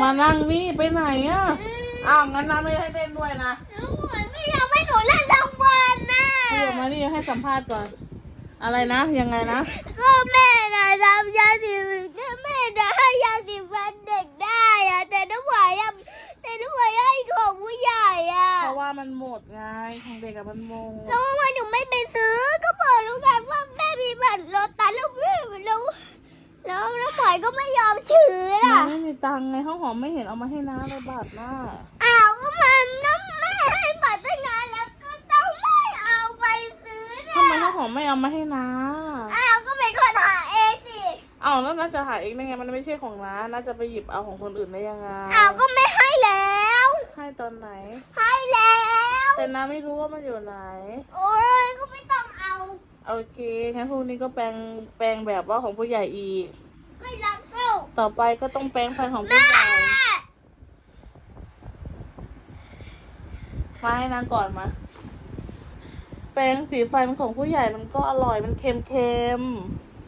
มานั่งนี่ไปไหนอะ อ้าวงั้นน้าไม่ให้เล่นด้วยนะน้ำหมวยไม่ยอมให้หนูเล่นทั้งวันน่ะพี่ออกมานี่ให้สัมภาษณ์ก่อน อะไรนะ ยังไงนะ ก็แม่น่ะทำยาสีฟันก็แม่น่ะให้ยาสีฟันเด็กได้อะแต่น้ำหวายอะแต่น้ำหวายให้ของผู้ใหญ่อะเพราะว่ามันหมดไงของเด็กกับมันโมงแล้วทำไมหนูไม่ไปซื้อ ก็บอกลูกกันว่าแม่มีบัตรรถตันแล้วแม่แล้วแล้วน้ำหวายก็ไม่ยอมซื้อน้าล่ะไมีตังค์ไงข้าวหอมไม่เห็นเอามาให้น้าเลยบาทหน้าอ้าวก็มันน้ำแม่ให้บัตรตั้งนานแล้วก็ต้องไม่เอาไปซื้อนะทำไมข้าวหอมไม่เอามาให้น้าอ้าวก็เป็นคนหาเองสิเอาแล้วน้าจะหาเองได้ไงมันไม่ใช่ของน้าน้าจะไปหยิบเอาของคนอื่นได้ยังไงอ้าวก็ไม่ให้แล้ว ให้ตอนไหน ให้แล้ว แต่น้าไม่รู้ว่ามันอยู่ไหน โอ้ยก็ไม่ต้องเอา โอเคงั้นพรุ่งนี้ก็แปลงแปลงแบบว่าของผู้ใหญ่อีก ไม่รักลูก ต่อไปก็ต้องแปลงฟันของผู้แม่ใหญ่มาให้นางก่อนมา แปรงสีฟันของผู้ใหญ่มันก็อร่อยมันเค็ม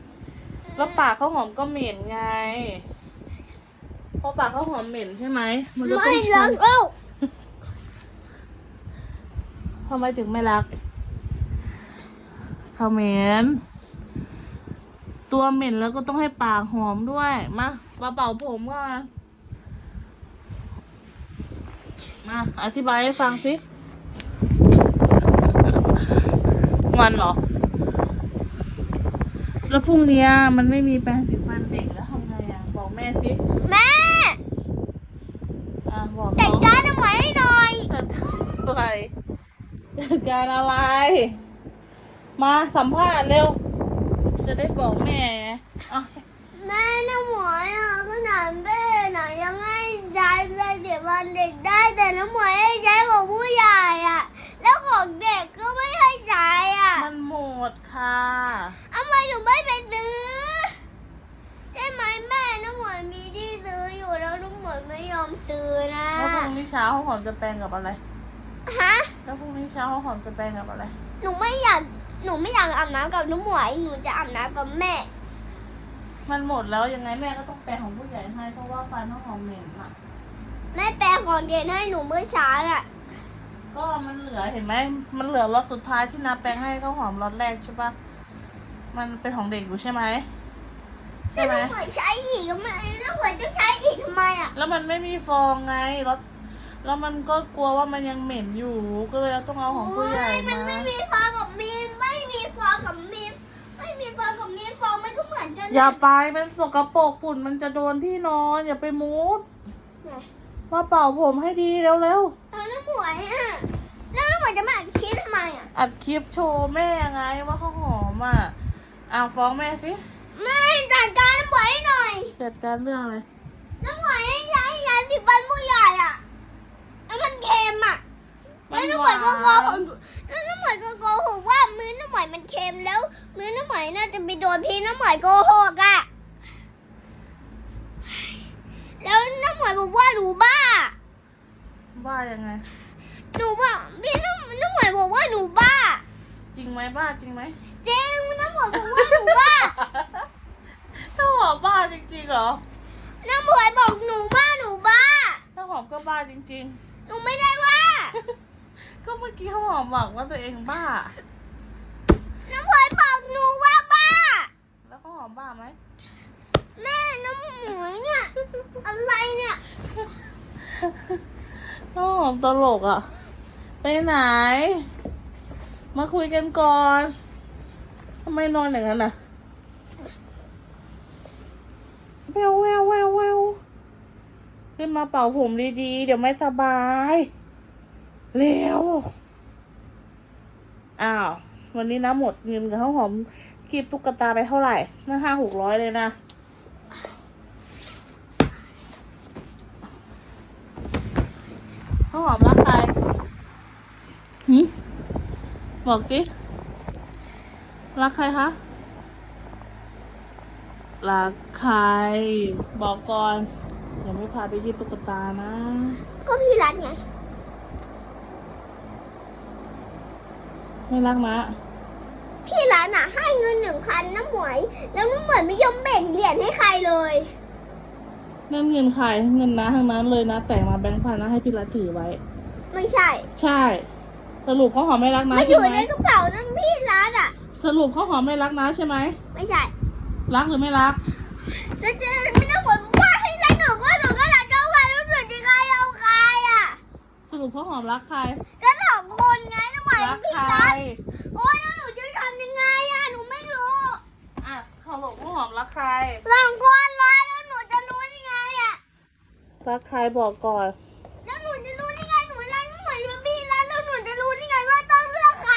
ๆ แล้วปากข้าวหอมก็เหม็นไง เพราะปากข้าวหอมเหม็นใช่ไหม มันจะต้ไม่องรัชักนลูกทำไมถึงไม่รักเขาเหม็นตั วเหม็นแล้วก็ต้องให้ปากหอมด้วย มามาเป่าผมก่อนมาอธิบายให้ฟังสิงอนเหรอ แล้วพรุ่งเนี้ยมันไม่มีแปรงสีฟันเด็กแล้วทำไงอะ บอกแม่สิ แม่อะบอกจัดเขาการทำไมให้หน่อยจัดการอะไรจัดการอะไร มาสัมภาษณ์เร็ว จะได้บอกแม่อะแม่น้ำหมวยอะขนาดแม่น่ะยังให้ใช้แม่เสียวันเด็กได้แต่น้ำหมวยให้ใช้ของผู้ใหญ่อะ แล้วของเด็กก็ไม่ให้ใช้อะมันหมดค่ะทำไมหนูไม่ไปซื้อใช่ไหมแม่น้ำหมวยมีที่ซื้ออยู่แล้วน้ำหมวยไม่ยอมซื้อนะแล้วพรุ่งนี้เช้าข้าวหอมจะแปลงกับอะไรฮะแล้วพรุ่งนี้เช้าข้าวหอมจะแปลงกับอะไรหนูไม่อยาก หนูไม่อยากอาบน้ำกับน้ำหมวย หนูจะอาบน้ำกับแม่ มันหมดแล้วยังไงแม่ก็ต้องแปลงของผู้ใหญ่ให้เพราะว่าฟันข้าวหอมเหม็นอะ แม่แปลงของเด็กให้หนูเมื่อเช้าน่ะ ก็มันเหลือเห็นไหม มันเหลือรถสุดท้ายที่นาแปลงให้ข้าวหอมรถแรกใช่ปะมันเป็นของเด็กอยู่ใช่ไหมใช่ไหม น้ำหมวยใช้อีกทำไมน้ำหมวยต้องใช้อีกทำไมอะ แล้วมันไม่มีฟองไงรถ แล้วมันก็กลัวว่ามันยังเหม็นอยู่ ก็เลยต้องเอาของผู้ใหญ่โอ้ยมันมาไม่มีฟองกับมีนไม่มีฟองกับมีนไม่มีฟองกับมีนฟองมันก็เหมือนกันอย่าไปมันสกปรกฝุ่นมันจะโดนที่นอนอย่าไปมุดไหนมาเป่าผมให้ดีเร็วแล้วน้ำหมวยอะแล้วน้ำหมวยจะมาคิดทำไมอะๆอัดคลิปโชว์แม่ไงว่าข้าวหอมอะอะฟ้องแม่สิแม่จัดการน้ำหมวยให้หน่อยจัดการเรื่องอะไรน้ำหมวยให้ใช้ยาสีฟันผู้ใหญ่อะแล้วมันเค็มอะ แล้วน้ำหมวยก็โกหกแล้วน้ำหมวยก็โกหกว่ามื้อน้ำหมวยมันเค็ มแล้วมื้อน้ำหมวยน่าจะไปโดนพี่น้ำหมวยโกหกอะแล้วน้ำหมวยบอกว่าหนูบ้า บ้ายังไง หนูบอกพี่น้ำน้ำหมวยบอกว่าหนูบ้า จริงไหมบ้าจริงไหมเจ๊งน้ำหมวยบอกว่าหนูบ้าข้าวหอมบ้าจริงๆเหรอน้ำหมวยบอกหนูบ้าหนูบ้าข้าวหอมก็บ้าจริง หนูไม่ได้ว่า ๆ ก็เมื่อกี้ข้าวหอมบอกว่าตัวเองบ้า น้ำหมวยบอกหนูว่าบ้า แล้วข้าวหอมบ้าไหม แม่น้ำหมวยเนี่ย อะไรเนี่ย มตลกอะ ไปไหน มาคุยกันก่อนทำไมนอนอย่างนั้นอะแววแววแววแววขึ้นมาเป่าผมดีๆ เดี๋ยวไม่สบายเร็วอ้าว วันนี้นะหมดเงินกับข้าวหอมกีบตุ๊กตาไปเท่าไหร่น่าห้าหกร้อยเลยนะ ข้าวหอมรักใครหืมบอกสิ รักใครคะ รักใคร บอกก่อน อย่าไม่พาไปที่ตุ๊กตานะ ก็พี่รักไง ไม่รักนะ พี่ร้านอะ ให้เงินหนึ่งพันน้ำหมวย แล้วน้ำหมวยไม่ยอมแบ่งเหรียญให้ใครเลย นั่นเงินใครเงินนะทั้งนั้นเลยนะ แต่งมาแบงค์พันนะให้พี่รัฐถือไว้ ไม่ใช่ ใช่ สรุปเขาหอมไม่รักนะมันอใช่ยู่ไหมในกระเป๋านั่นพี่รัดอะ สรุปเขาหอมไม่รักนะใช่ไหมไม่ใช่ รักหรือไม่รัก แล้วเจไม่ต้องบอกว่าให้รักหนูก็หนูก็รักเขาใครรู้สึกยังไงเอาใครอะสรุปเขาหอมรักใครก็สองคนไงน้องใหม่รักพี่ใครรัดโอ้ยแล้วหนูจะทำยังไงอะหนูไม่รู้ อะสรุปเขาหอมรักใครสองคนเลยแล้วหนูจะรู้ยังไงอะ รักใครบอกก่อน แล้วหนูจะรู้ยังไงหนูรักน้องใหม่เป็นพี่รัดแล้วหนูจะรู้ยังไงว่าต้องเลือกใคร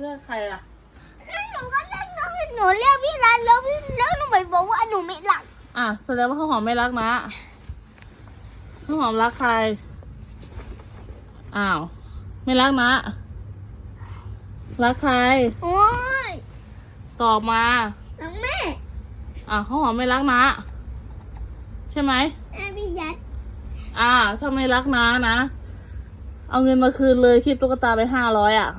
เลือกใครล่ะ แล้วหนูก็เลือกน้องหนูเรียกพี่รัดแล้วพี่แล้วหนูไปบอกว่าหนูไม่รักอะแสดงว่าเขาหอมไม่รักนะเขาหอมรักใคร อ้าว ไม่รักนะ รักใคร โอ้ยตอบมา รักแม่อะเขาหอมไม่รักนะ ใช่ไหมแม่พี่ยัด อ่าถ้าไม่รักนะนะ เอาเงินมาคืนเลยคิดตุ๊กตาไปห้าร้อยอะ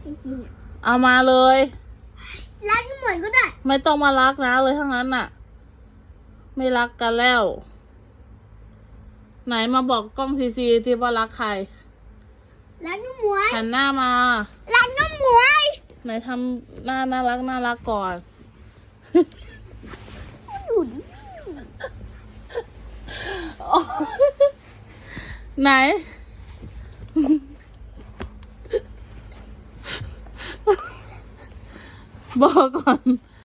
ไม่จริงอะเอามาเลย รักเหมือนก็ได้ ไม่ต้องมารักนะเลยทั้งนั้นน่ะ ไม่รักกันแล้ว ไหนมาบอกกล้องซีซีที่ว่ารักใคร รักน้องหมวยหันหน้ามา รักน้องหมวย ไหนทำหน้าน่ารักน่ารักก่อน ดูดิ ไหน บอกก่อน